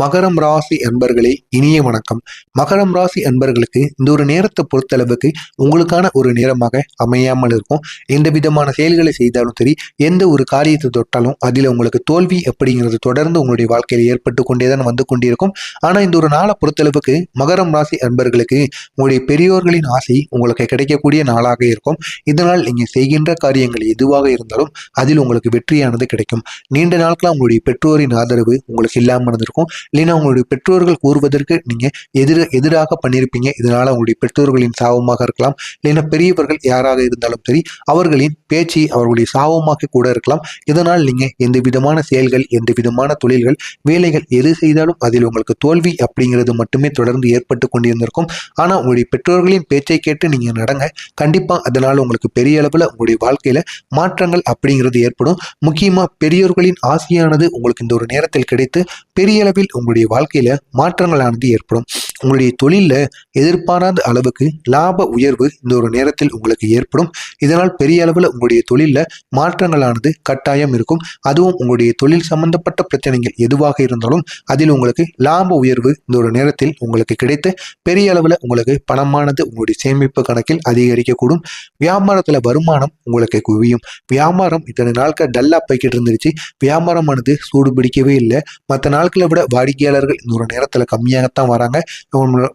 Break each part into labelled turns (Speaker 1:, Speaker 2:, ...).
Speaker 1: மகரம் ராசி அன்பர்களே இனிய வணக்கம். மகரம் ராசி அன்பர்களுக்கு இந்த ஒரு நேரத்தை பொறுத்தளவுக்கு உங்களுக்கான ஒரு நேரமாக அமையாமல் இருக்கும். எந்த விதமான செயல்களை செய்தாலும் சரி எந்த ஒரு காரியத்தை தொட்டாலும் அதில் உங்களுக்கு தோல்வி அப்படிங்கிறது தொடர்ந்து உங்களுடைய வாழ்க்கையில் ஏற்பட்டு கொண்டே தான் வந்து கொண்டிருக்கும். ஆனால் இந்த ஒரு நாளை பொறுத்தளவுக்கு மகரம் ராசி அன்பர்களுக்கு உங்களுடைய பெரியோர்களின் ஆசை உங்களுக்கு கிடைக்கக்கூடிய நாளாக இருக்கும். இதனால் நீங்கள் செய்கின்ற காரியங்கள் எதுவாக இருந்தாலும் அதில் உங்களுக்கு வெற்றியானது கிடைக்கும். நீண்ட நாட்களாக உங்களுடைய பெற்றோரின் ஆதரவு உங்களுக்கு இல்லாமல் இருந்திருக்கும். இல்லைன்னா உங்களுடைய பெற்றோர்கள் கூறுவதற்கு நீங்கள் எதிர எதிராக பண்ணியிருப்பீங்க. இதனால் உங்களுடைய பெற்றோர்களின் சாபமாக இருக்கலாம். இல்லைன்னா பெரியவர்கள் யாராக இருந்தாலும் சரி அவர்களின் பேச்சு அவர்களுடைய சாபமாக கூட இருக்கலாம். இதனால் நீங்கள் எந்த விதமான செயல்கள் எந்த விதமான தொழில்கள் வேலைகள் எது செய்தாலும் அதில் உங்களுக்கு தோல்வி அப்படிங்கிறது மட்டுமே தொடர்ந்து ஏற்பட்டு கொண்டிருந்திருக்கும். ஆனால் உங்களுடைய பெற்றோர்களின் பேச்சை கேட்டு நீங்கள் நடங்க. கண்டிப்பாக அதனால் உங்களுக்கு பெரிய அளவில் உங்களுடைய வாழ்க்கையில் மாற்றங்கள் அப்படிங்கிறது ஏற்படும். முக்கியமாக பெரியோர்களின் ஆசையானது உங்களுக்கு இந்த ஒரு நேரத்தில் கிடைத்து பெரிய அளவில் உங்களுடைய வாழ்க்கையில மாற்றங்களானது ஏற்படும். உங்களுடைய தொழிலில் எதிர்பாராத அளவுக்கு லாப உயர்வு இந்த ஒரு நேரத்தில் உங்களுக்கு ஏற்படும். இதனால் பெரிய அளவில் உங்களுடைய தொழிலில் மாற்றங்களானது கட்டாயம் இருக்கும். அதுவும் உங்களுடைய தொழில் சம்பந்தப்பட்ட பிரச்சனைகள் எதுவாக இருந்தாலும் அதில் உங்களுக்கு லாப உயர்வு இந்த ஒரு நேரத்தில் உங்களுக்கு கிடைத்து பெரிய அளவில் உங்களுக்கு பணமானது உங்களுடைய சேமிப்பு கணக்கில் அதிகரிக்கக்கூடும். வியாபாரத்தில் வருமானம் உங்களுக்கு குவியும். வியாபாரம் இத்தனை நாட்கள் டல்லாக போய்கிட்டு இருந்துருச்சு. வியாபாரமானது சூடு பிடிக்கவே இல்லை. மற்ற நாட்களை விட வாடிக்கையாளர்கள் இந்த ஒரு நேரத்தில் கம்மியாகத்தான் வராங்க.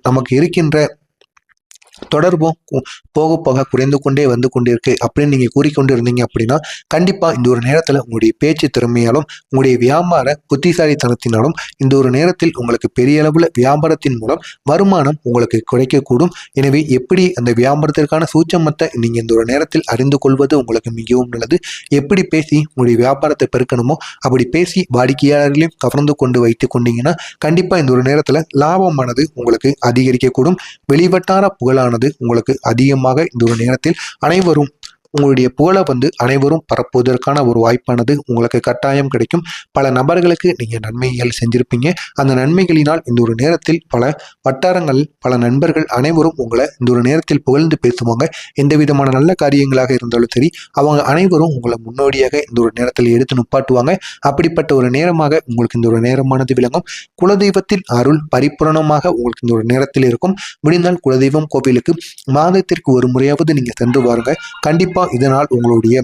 Speaker 1: நமக்கு இருக்கின்ற தொடர்பும் போக போக குறைந்து கொண்டே வந்து கொண்டிருக்கு அப்படின்னு நீங்கள் கூறிக்கொண்டு இருந்தீங்க அப்படின்னா கண்டிப்பாக இந்த ஒரு நேரத்தில் உங்களுடைய பேச்சு திறமையாலும் உங்களுடைய வியாபார புத்திசாலித்தனத்தினாலும் இந்த ஒரு நேரத்தில் உங்களுக்கு பெரிய அளவில் வியாபாரத்தின் மூலம் வருமானம் உங்களுக்கு கிடைக்கக்கூடும் எனவே எப்படி அந்த வியாபாரத்திற்கான சூட்சமத்தை நீங்கள் இந்த ஒரு நேரத்தில் அறிந்து கொள்வது உங்களுக்கு மிகவும் நல்லது. எப்படி பேசி உங்களுடைய வியாபாரத்தை பெருக்கணுமோ அப்படி பேசி வாடிக்கையாளர்களையும் கவர்ந்து கொண்டு வைத்து கொண்டீங்கன்னா கண்டிப்பாக இந்த ஒரு நேரத்தில் லாபமானது உங்களுக்கு அதிகரிக்கக்கூடும். வெளிவட்டார ஆனது உங்களுக்கு அதிகமாக இந்த ஒரு நேரத்தில் அனைவரும் உங்களுடைய புகழை வந்து அனைவரும் பரப்புவதற்கான ஒரு வாய்ப்பானது உங்களுக்கு கட்டாயம் கிடைக்கும். பல நபர்களுக்கு நீங்கள் நன்மைகள் செஞ்சுருப்பீங்க. அந்த நன்மைகளினால் இந்த ஒரு நேரத்தில் பல வட்டாரங்கள் பல நண்பர்கள் அனைவரும் உங்களை இந்த ஒரு நேரத்தில் புகழ்ந்து பேசுவாங்க. எந்த விதமான நல்ல காரியங்களாக இருந்தாலும் சரி அவங்க அனைவரும் உங்களை முன்னோடியாக இந்த ஒரு நேரத்தில் எடுத்து நுப்பாட்டுவாங்க. அப்படிப்பட்ட ஒரு நேரமாக உங்களுக்கு இந்த ஒரு நேரமானது விளங்கும். குலதெய்வத்தின் அருள் பரிபூரணமாக உங்களுக்கு இந்த ஒரு நேரத்தில் இருக்கும். முடிந்தால் குலதெய்வம் கோவிலுக்கு மாதத்திற்கு ஒரு முறையாவது நீங்கள் சென்று வாருங்க. கண்டிப்பாக இதனால் உங்களுடைய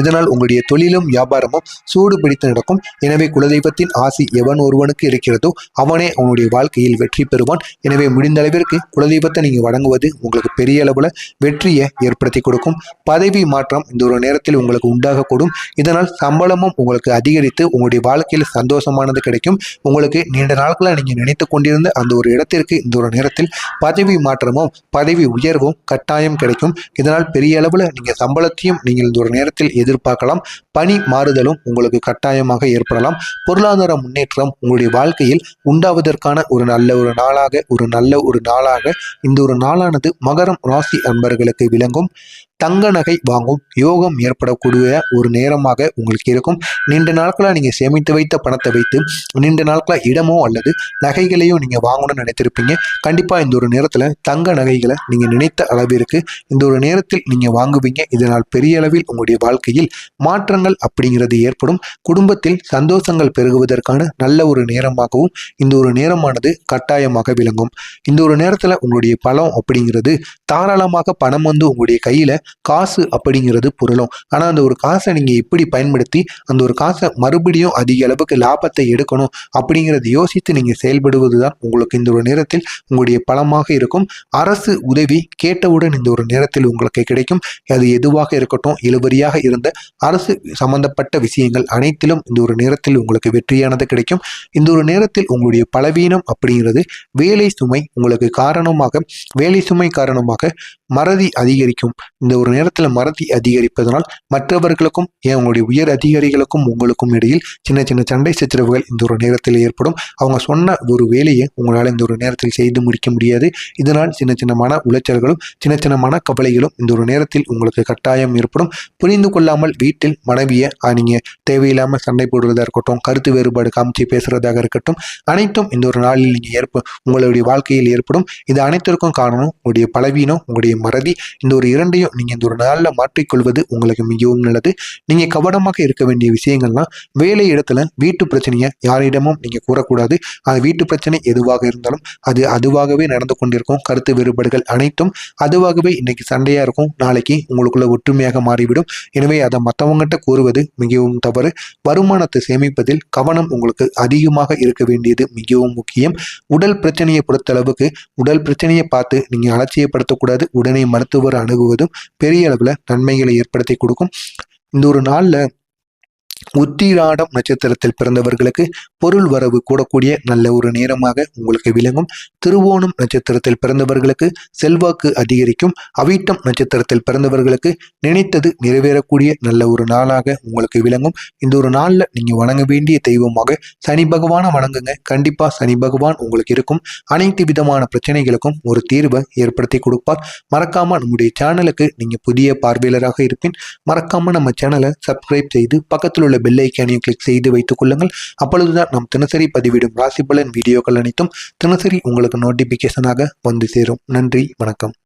Speaker 1: இதனால் உங்களுடைய தொழிலும் வியாபாரமும் சூடு பிடித்து நடக்கும். எனவே குலதெய்வத்தின் ஆசி எவன் ஒருவனுக்கு இருக்கிறதோ அவனே அவனுடைய வாழ்க்கையில் வெற்றி பெறுவான். எனவே முடிந்த அளவிற்கு குலதெய்வத்தை நீங்கள் வழங்குவது உங்களுக்கு பெரிய அளவில் வெற்றியை ஏற்படுத்தி கொடுக்கும். பதவி மாற்றம் இந்த ஒரு நேரத்தில் உங்களுக்கு உண்டாகக்கூடும். இதனால் சம்பளமும் உங்களுக்கு அதிகரித்து உங்களுடைய வாழ்க்கையில் சந்தோஷமானது கிடைக்கும். உங்களுக்கு நீண்ட நாட்களாக நீங்கள் நினைத்து கொண்டிருந்த அந்த ஒரு இடத்திற்கு இந்த ஒரு நேரத்தில் பதவி மாற்றமும் பதவி உயர்வும் கட்டாயம் கிடைக்கும். இதனால் பெரிய அளவில் நீங்கள் சம்பளத்தையும் நீங்கள் இந்த ஒரு நேரத்தில் எதிர்பார்க்கலாம். பணி மாறுதலும் உங்களுக்கு கட்டாயமாக ஏற்படலாம். பொருளாதார முன்னேற்றம் உங்களுடைய வாழ்க்கையில் உண்டாவதற்கான ஒரு நல்ல ஒரு நாளாக ஒரு நல்ல ஒரு நாளாக இந்த ஒரு நாளானது மகரம் ராசி அன்பர்களுக்கு விளங்கும். தங்க நகை வாங்கும் யோகம் ஏற்படக்கூடிய ஒரு நேரமாக உங்களுக்கு இருக்கும். நீண்ட நாட்களாக நீங்கள் சேமித்து வைத்த பணத்தை வைத்து நீண்ட நாட்களாக இடமோ அல்லது நகைகளையும் நீங்கள் வாங்கணும்னு நினைத்திருப்பீங்க. கண்டிப்பாக இந்த ஒரு நேரத்தில் தங்க நகைகளை நீங்கள் நினைத்த அளவிற்கு இந்த ஒரு நேரத்தில் நீங்கள் வாங்குவீங்க. இதனால் பெரிய அளவில் உங்களுடைய வாழ்க்கையில் மாற்றங்கள் அப்படிங்கிறது ஏற்படும். குடும்பத்தில் சந்தோஷங்கள் பெருகுவதற்கான நல்ல ஒரு நேரமாகவும் இந்த ஒரு நேரமானது கட்டாயமாக விளங்கும். இந்த ஒரு நேரத்தில் உங்களுடைய பலம் அப்படிங்கிறது தாராளமாக பணம் வந்து உங்களுடைய கையில் காசு அப்படிங்கிறது புரளும். ஆனால் அந்த ஒரு காசை நீங்கள் எப்படி பயன்படுத்தி அந்த ஒரு காசை மறுபடியும் அதிக அளவுக்கு லாபத்தை எடுக்கணும் அப்படிங்கிறத யோசித்து நீங்கள் செயல்படுவது தான் உங்களுக்கு இந்த ஒரு நேரத்தில் உங்களுடைய பலமாக இருக்கும். அரசு உதவி கேட்டவுடன் இந்த ஒரு நேரத்தில் உங்களுக்கு கிடைக்கும். அது எதுவாக இருக்கட்டும் இழுவரியாக இருந்த அரசு சம்பந்தப்பட்ட விஷயங்கள் அனைத்திலும் இந்த ஒரு நேரத்தில் உங்களுக்கு வெற்றியானது கிடைக்கும். இந்த ஒரு நேரத்தில் உங்களுடைய பலவீனம் அப்படிங்கிறது வேலை சுமை உங்களுக்கு காரணமாக வேலை சுமை காரணமாக மறதி அதிகரிக்கும். இந்த ஒரு நேரத்தில் மறதி அதிகரிப்பதனால் மற்றவர்களுக்கும் ஏன் உங்களுடைய உயர் அதிகாரிகளுக்கும் உங்களுக்கும் இடையில் சின்ன சின்ன சண்டை சச்சரவுகள் இந்த ஒரு நேரத்தில் ஏற்படும். அவங்க சொன்ன ஒரு வேலையை உங்களால் இந்த ஒரு நேரத்தில் செய்து முடிக்க முடியாது. இதனால் சின்ன சின்ன மன உளைச்சல்களும் சின்ன சின்ன மன கவலைகளும் இந்த ஒரு நேரத்தில் உங்களுக்கு கட்டாயம் ஏற்படும். புரிந்து கொள்ளாமல் வீட்டில் மனைவியை நீங்கள் தேவையில்லாமல் சண்டை போடுறதா இருக்கட்டும் கருத்து வேறுபாடு காமிச்சு பேசுகிறதாக இருக்கட்டும் அனைத்தும் இந்த ஒரு நாளில் நீங்கள் ஏற்ப உங்களுடைய வாழ்க்கையில் ஏற்படும். இது அனைத்திற்கும் காரணம் உங்களுடைய பலவீனம் உங்களுடைய மறதி. இந்த ஒரு இரண்டையும் நீங்கள் நீங்கள் இந்த ஒரு நாளில் மாற்றிக்கொள்வது உங்களுக்கு மிகவும் நல்லது. நீங்கள் கவனமாக இருக்க வேண்டிய விஷயங்கள்லாம் வேலை இடத்துல வீட்டு பிரச்சனையை யாரிடமும் நீங்கள் கூறக்கூடாது. அது வீட்டு பிரச்சனை எதுவாக இருந்தாலும் அது அதுவாகவே நடந்து கொண்டிருக்கும். கருத்து வேறுபாடுகள் அனைத்தும் அதுவாகவே இன்னைக்கு சண்டையாக இருக்கும். நாளைக்கு உங்களுக்குள்ள ஒற்றுமையாக மாறிவிடும். எனவே அதை மற்றவங்ககிட்ட கூறுவது மிகவும் தவறு. வருமானத்தை சேமிப்பதில் கவனம் உங்களுக்கு அதிகமாக இருக்க வேண்டியது மிகவும் முக்கியம். உடல் பிரச்சனையை பொறுத்தளவுக்கு உடல் பிரச்சனையை பார்த்து நீங்கள் அலட்சியப்படுத்தக்கூடாது. உடனே மருத்துவர் அணுகுவதும் பெரிய அளவில் நன்மைகளை ஏற்படுத்தி கொடுக்கும். இந்த ஒரு நாளில் உத்திராடம் நட்சத்திரத்தில் பிறந்தவர்களுக்கு பொருள் வரவு கூடக்கூடிய நல்ல ஒரு நேரமாக உங்களுக்கு விளங்கும். திருவோணம் நட்சத்திரத்தில் பிறந்தவர்களுக்கு செல்வாக்கு அதிகரிக்கும். அவிட்டம் நட்சத்திரத்தில் பிறந்தவர்களுக்கு நினைத்தது நிறைவேறக்கூடிய நல்ல ஒரு நாளாக உங்களுக்கு விளங்கும். இந்த ஒரு நாளில் நீங்கள் வணங்க வேண்டிய தெய்வமாக சனி பகவானை வணங்குங்க. கண்டிப்பாக சனி பகவான் உங்களுக்கு இருக்கும். அனைத்து விதமான பிரச்சனைகளுக்கும் ஒரு தீர்வை ஏற்படுத்தி கொடுப்பார். மறக்காமல் நம்முடைய சேனலுக்கு நீங்கள் புதிய பார்வையாளராக இருப்பின் மறக்காமல் நம்ம சேனலை சப்ஸ்கிரைப் செய்து பக்கத்தில் உள்ள உள்ள பெல் ஐக்கானையும் கிளிக் செய்து வைத்துக் கொள்ளுங்கள். அப்பொழுதுதான் நம் தினசரி பதிவிடும் ராசி பலன் வீடியோக்கள் அனைத்தும் தினசரி உங்களுக்கு நோட்டிபிகேஷனாக வந்து சேரும். நன்றி வணக்கம்.